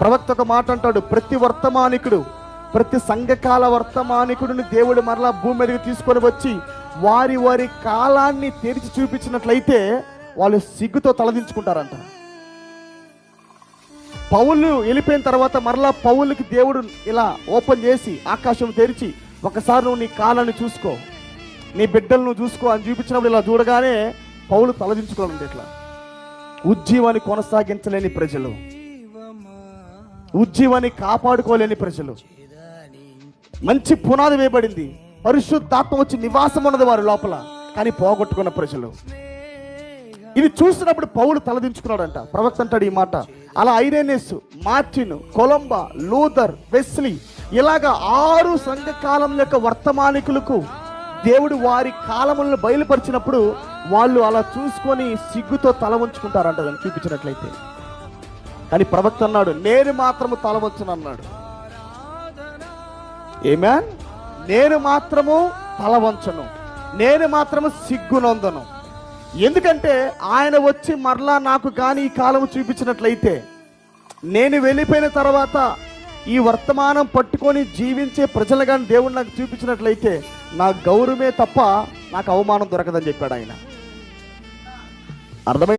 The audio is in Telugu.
ప్రవక్త ఒక మాట అంటాడు ప్రతి వర్తమానికుడు ప్రతి సంఘకాల వర్తమానికుడిని దేవుడు మరలా భూమి మీదకి తీసుకొని వచ్చి వారి వారి కాలాన్ని తెరిచి చూపించినట్లయితే వాళ్ళు సిగ్గుతో తలదించుకుంటారంట. పౌలు వెళ్ళిపోయిన తర్వాత మరలా పౌలకి దేవుడు ఇలా ఓపెన్ చేసి ఆకాశం తెరిచి ఒకసారి నువ్వు నీ కాలాన్ని చూసుకో నీ బిడ్డలను చూసుకో అని చూపించినప్పుడు ఇలా చూడగానే పౌలు తలదించుకోవాలండి ఇట్లా ఉజ్జీవాన్ని కొనసాగించలేని ప్రజలు. ఉజ్జీవాన్ని కాపాడుకోలేని ప్రజలు. మంచి పునాది వేయబడింది. పరిశుద్ధాత్మ వచ్చి నివాసం ఉన్నది వారి లోపల కానీ పోగొట్టుకున్న ప్రజలు. ఇది చూసినప్పుడు పౌలు తలదించుకున్నాడంట. ప్రవక్త అంటాడు ఈ మాట. అలా Irenaeus Martin Columba Luther Wesley ఇలాగా ఆరు సంఘకాలం యొక్క వర్తమానికులకు దేవుడు వారి కాలములను బయలుపరిచినప్పుడు వాళ్ళు అలా చూసుకొని సిగ్గుతో తల ఉంచుకుంటారంట దాన్ని చూపించినట్లయితే కానీ ప్రవక్త అన్నాడు నేను మాత్రము తలవంచను అన్నాడు ఏమాన్ నేను మాత్రము తలవంచను. నేను మాత్రము సిగ్గునొందను ఎందుకంటే ఆయన వచ్చి మరలా నాకు కానీ ఈ కాలం చూపించినట్లయితే నేను వెళ్ళిపోయిన తర్వాత ఈ వర్తమానం పట్టుకొని జీవించే ప్రజలు కానీ దేవుడు నాకు చూపించినట్లయితే నా గౌరవమే తప్ప నాకు అవమానం దొరకదని చెప్పాడు ఆయన. అర్థమై